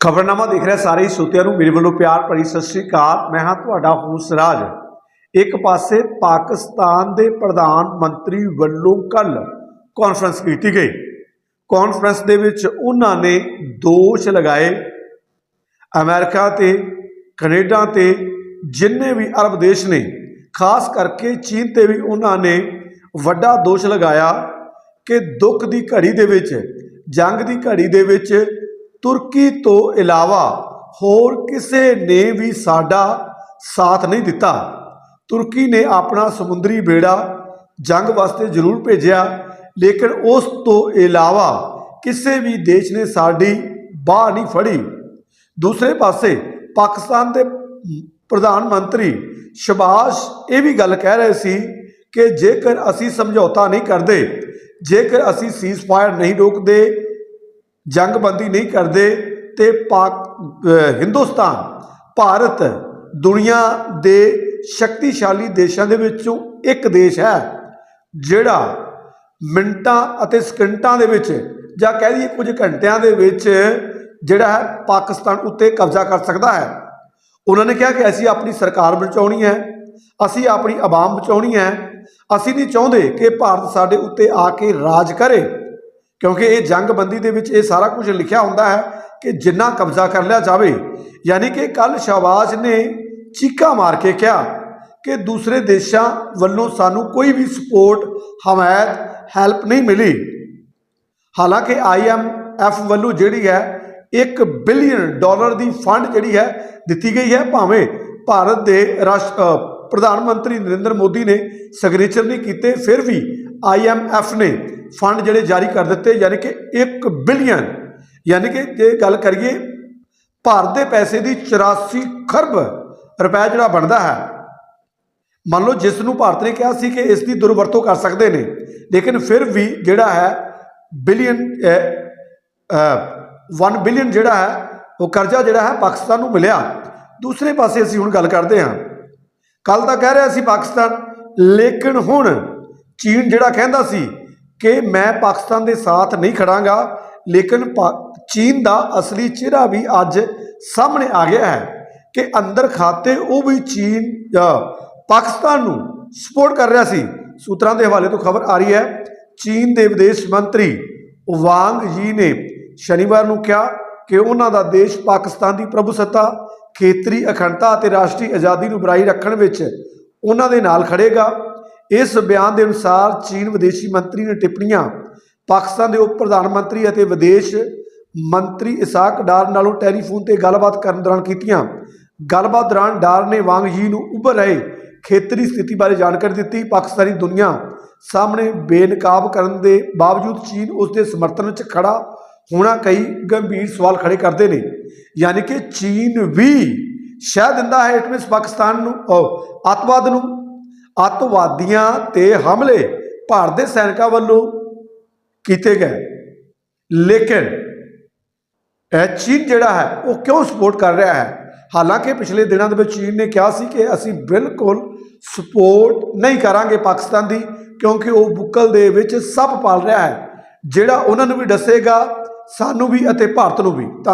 ਖਬਰਨਾਮਾ ਦੇਖ ਰਿਹਾ ਸਾਰੇ ਹੀ ਸਰੋਤਿਆਂ ਨੂੰ, ਮੇਰੇ ਵੱਲੋਂ ਪਿਆਰ ਭਰੀ ਸਤਿ ਸ੍ਰੀ ਅਕਾਲ। ਮੈਂ ਹਾਂ ਤੁਹਾਡਾ ਹੋਸ ਇੱਕ ਪਾਸੇ ਪਾਕਿਸਤਾਨ ਦੇ ਪ੍ਰਧਾਨ ਮੰਤਰੀ ਵੱਲੋਂ ਕੱਲ ਕਾਨਫਰੰਸ ਕੀਤੀ ਗਈ। ਕਾਨਫਰੰਸ ਦੇ ਵਿੱਚ ਉਹਨਾਂ ਨੇ ਦੋਸ਼ ਲਗਾਏ। ਅਮਰੀਕਾ ਤੇ ਕੈਨੇਡਾ ਤੇ ਜਿੰਨੇ ਵੀ ਅਰਬ ਦੇਸ਼ ਨੇ, ਖਾਸ ਕਰਕੇ ਚੀਨ ਤੇ ਵੀ ਉਹਨਾਂ ਨੇ ਵੱਡਾ ਦੋਸ਼ ਲਗਾਇਆ ਕਿ ਦੁੱਖ ਦੀ ਘੜੀ ਦੇ ਵਿੱਚ, ਜੰਗ ਦੀ ਘੜੀ ਦੇ ਵਿੱਚ ਤੁਰਕੀ ਤੋਂ ਇਲਾਵਾ ਹੋਰ ਕਿਸੇ ਨੇ ਵੀ ਸਾਡਾ ਸਾਥ ਨਹੀਂ ਦਿੱਤਾ। ਤੁਰਕੀ ਨੇ ਆਪਣਾ ਸਮੁੰਦਰੀ ਬੇੜਾ ਜੰਗ ਵਾਸਤੇ ਜ਼ਰੂਰ ਭੇਜਿਆ, ਲੇਕਿਨ ਉਸ ਤੋਂ ਇਲਾਵਾ ਕਿਸੇ ਵੀ ਦੇਸ਼ ਨੇ ਸਾਡੀ ਬਾਹ ਨਹੀਂ ਫੜੀ। ਦੂਸਰੇ ਪਾਸੇ ਪਾਕਿਸਤਾਨ ਦੇ ਪ੍ਰਧਾਨ ਮੰਤਰੀ ਸ਼ਬਾਸ਼ ਇਹ ਵੀ ਗੱਲ ਕਹਿ ਰਹੇ ਸੀ ਕਿ ਜੇਕਰ ਅਸੀਂ ਸਮਝੌਤਾ ਨਹੀਂ ਕਰਦੇ, ਜੇਕਰ ਅਸੀਂ ਸੀਜ਼ਫਾਇਰ ਨਹੀਂ ਰੋਕਦੇ ਜੰਗਬੰਦੀ ਨਹੀਂ ਕਰਦੇ ਤੇ ਪਾਕ ਹਿੰਦੁਸਤਾਨ, ਭਾਰਤ ਦੁਨੀਆ ਦੇ ਸ਼ਕਤੀਸ਼ਾਲੀ ਦੇਸ਼ਾਂ ਦੇ ਵਿੱਚੋਂ ਇੱਕ ਦੇਸ਼ ਹੈ, ਜਿਹੜਾ ਮਿੰਟਾਂ ਅਤੇ ਸਕਿੰਟਾਂ ਦੇ ਵਿੱਚ ਜਾਂ ਕਹਿ ਲਈਏ ਕੁਝ ਘੰਟਿਆਂ ਦੇ ਵਿੱਚ ਜਿਹੜਾ ਹੈ ਪਾਕਿਸਤਾਨ ਉੱਤੇ ਕਬਜ਼ਾ ਕਰ ਸਕਦਾ ਹੈ। ਉਹਨਾਂ ਨੇ ਕਿਹਾ ਕਿ ਅਸੀਂ ਆਪਣੀ ਸਰਕਾਰ ਬਚਾਉਣੀ ਹੈ, ਅਸੀਂ ਆਪਣੀ ਆਵਾਮ ਬਚਾਉਣੀ ਹੈ, ਅਸੀਂ ਨਹੀਂ ਚਾਹੁੰਦੇ ਕਿ ਭਾਰਤ ਸਾਡੇ ਉੱਤੇ ਆ ਕੇ ਰਾਜ ਕਰੇ। ਕਿਉਂਕਿ ਇਹ ਜੰਗਬੰਦੀ ਦੇ ਵਿੱਚ ਇਹ ਸਾਰਾ ਕੁਝ ਲਿਖਿਆ ਹੁੰਦਾ ਹੈ ਕਿ ਜਿੰਨਾ ਕਬਜ਼ਾ ਕਰ ਲਿਆ ਜਾਵੇ, ਯਾਨੀ ਕਿ ਕੱਲ ਸ਼ਹਬਾਜ਼ ਨੇ ਚੀਕਾ ਮਾਰ ਕੇ ਕਿਹਾ ਕਿ ਦੂਸਰੇ ਦੇਸ਼ਾਂ ਵੱਲੋਂ ਸਾਨੂੰ ਕੋਈ ਵੀ ਸਪੋਰਟ ਹਮਾਇਤ ਹੈਲਪ ਨਹੀਂ ਮਿਲੀ। ਹਾਲਾਂਕਿ ਆਈਐਮਐਫ ਵੱਲੋਂ ਜਿਹੜੀ ਹੈ 1 ਬਿਲੀਅਨ ਡਾਲਰ ਦੀ ਫੰਡ ਜਿਹੜੀ ਹੈ ਦਿੱਤੀ ਗਈ ਹੈ, ਭਾਵੇਂ ਭਾਰਤ ਦੇ ਰਾਸ਼ਟ ਪ੍ਰਧਾਨ ਮੰਤਰੀ ਨਰਿੰਦਰ ਮੋਦੀ ਨੇ ਸਿਗਨੇਚਰ ਨਹੀਂ ਕੀਤੇ, ਫਿਰ ਵੀ ਆਈਐਮਐਫ ਨੇ ਫੰਡ ਜਿਹੜੇ ਜਾਰੀ ਕਰ ਦਿੱਤੇ, ਯਾਨੀ ਕਿ 1 ਬਿਲੀਅਨ, ਯਾਨੀ ਕਿ ਜੇ ਗੱਲ ਕਰੀਏ ਭਾਰਤ ਦੇ ਪੈਸੇ ਦੀ 84 ਖਰਬ ਰੁਪਏ ਜਿਹੜਾ ਬਣਦਾ ਹੈ, ਮੰਨ ਲਓ ਜਿਸ ਨੂੰ ਭਾਰਤ ਨੇ ਕਿਹਾ ਸੀ ਕਿ ਇਸ ਦੀ ਦੁਰਵਰਤੋਂ ਕਰ ਸਕਦੇ ਨੇ, ਲੇਕਿਨ ਫਿਰ ਵੀ ਜਿਹੜਾ ਹੈ ਬਿਲੀਅਨ 1 ਬਿਲੀਅਨ ਜਿਹੜਾ ਹੈ, ਉਹ ਕਰਜ਼ਾ ਜਿਹੜਾ ਹੈ ਪਾਕਿਸਤਾਨ ਨੂੰ ਮਿਲਿਆ। ਦੂਸਰੇ ਪਾਸੇ ਅਸੀਂ ਹੁਣ ਗੱਲ ਕਰਦੇ ਹਾਂ। ਕੱਲ ਤਾਂ ਕਹਿ ਰਿਹਾ ਸੀ ਪਾਕਿਸਤਾਨ, ਲੇਕਿਨ ਹੁਣ ਚੀਨ ਜਿਹੜਾ ਕਹਿੰਦਾ ਸੀ ਕਿ ਮੈਂ ਪਾਕਿਸਤਾਨ ਦੇ ਸਾਥ ਨਹੀਂ ਖੜਾਂਗਾ, ਲੇਕਿਨ ਪਾ- ਚੀਨ ਦਾ ਅਸਲੀ ਚਿਹਰਾ ਵੀ ਅੱਜ ਸਾਹਮਣੇ ਆ ਗਿਆ ਹੈ ਕਿ ਅੰਦਰ ਖਾਤੇ ਉਹ ਵੀ ਚੀਨ ਪਾਕਿਸਤਾਨ ਨੂੰ ਸਪੋਰਟ ਕਰ ਰਿਹਾ ਸੀ। ਸੂਤਰਾਂ ਦੇ ਹਵਾਲੇ ਤੋਂ ਖਬਰ ਆ ਰਹੀ ਹੈ, ਚੀਨ ਦੇ ਵਿਦੇਸ਼ ਮੰਤਰੀ ਵਾਂਗ ਜੀ ਨੇ ਸ਼ਨੀਵਾਰ ਨੂੰ ਕਿਹਾ ਕਿ ਉਹਨਾਂ ਦਾ ਦੇਸ਼ ਪਾਕਿਸਤਾਨ ਦੀ ਪ੍ਰਭੂਸੱਤਾ ਖੇਤਰੀ ਅਖੰਡਤਾ ਅਤੇ ਰਾਸ਼ਟਰੀ ਆਜ਼ਾਦੀ ਨੂੰ ਬਰਾਈ ਰੱਖਣ ਵਿੱਚ ਉਹਨਾਂ ਦੇ ਨਾਲ ਖੜੇਗਾ। ਇਸ ਬਿਆਨ ਦੇ ਅਨੁਸਾਰ ਚੀਨ ਵਿਦੇਸ਼ੀ ਮੰਤਰੀ ਨੇ ਟਿੱਪਣੀਆਂ ਪਾਕਿਸਤਾਨ ਦੇ ਉਪ ਪ੍ਰਧਾਨ ਮੰਤਰੀ ਅਤੇ ਵਿਦੇਸ਼ ਮੰਤਰੀ ਇਸਾਕ ਡਾਰ ਨਾਲੋਂ ਟੈਲੀਫੋਨ ਤੇ ਗੱਲਬਾਤ ਕਰਨ ਦੌਰਾਨ ਕੀਤੀਆਂ। ਗੱਲਬਾਤ ਦੌਰਾਨ ਡਾਰ ਨੇ ਵਾਂਗ ਯੀ ਨੂੰ ਉੱਭਰ ਰਹੇ ਖੇਤਰੀ ਸਥਿਤੀ ਬਾਰੇ ਜਾਣਕਾਰੀ ਦਿੱਤੀ। ਪਾਕਿਸਤਾਨੀ ਦੁਨੀਆ ਸਾਹਮਣੇ ਬੇਨਕਾਬ ਕਰਨ ਦੇ ਬਾਵਜੂਦ ਚੀਨ ਉਸ ਦੇ ਸਮਰਥਨ ਵਿੱਚ ਖੜਾ ਹੋਣਾ ਕਈ ਗੰਭੀਰ ਸਵਾਲ ਖੜੇ ਕਰਦੇ ਨੇ। ਯਾਨੀ ਕਿ ਚੀਨ ਵੀ ਸ਼ਹਿ ਦਿੰਦਾ ਹੈ ਇਟ ਮੀਨਸ ਪਾਕਿਸਤਾਨ ਨੂੰ ਅਹ, ਅੱਤਵਾਦ ਨੂੰ ਅੱਤਵਾਦੀਆਂ ਤੇ ਹਮਲੇ ਭਾਰਤ ਦੇ ਸੈਨਿਕਾਂ ਵੱਲੋਂ ਕੀਤੇ ਗਏ। ਲੇਕਿਨ ਇਹ ਚੀਨ ਜਿਹੜਾ ਹੈ, ਉਹ ਕਿਉਂ ਸਪੋਰਟ ਕਰ ਰਿਹਾ ਹੈ? ਹਾਲਾਂਕਿ ਪਿਛਲੇ ਦਿਨਾਂ ਦੇ ਵਿੱਚ ਚੀਨ ਨੇ ਕਿਹਾ ਸੀ ਕਿ ਅਸੀਂ ਬਿਲਕੁਲ ਸਪੋਰਟ ਨਹੀਂ ਕਰਾਂਗੇ ਪਾਕਿਸਤਾਨ ਦੀ, ਕਿਉਂਕਿ ਉਹ ਬੁੱਕਲ ਦੇ ਵਿੱਚ ਸੱਪ ਪਾਲ ਰਿਹਾ ਹੈ, ਜਿਹੜਾ ਉਹਨਾਂ ਨੂੰ ਵੀ ਦੱਸੇਗਾ, ਸਾਨੂੰ ਵੀ ਅਤੇ ਭਾਰਤ ਨੂੰ ਵੀ। ਧੰਨ-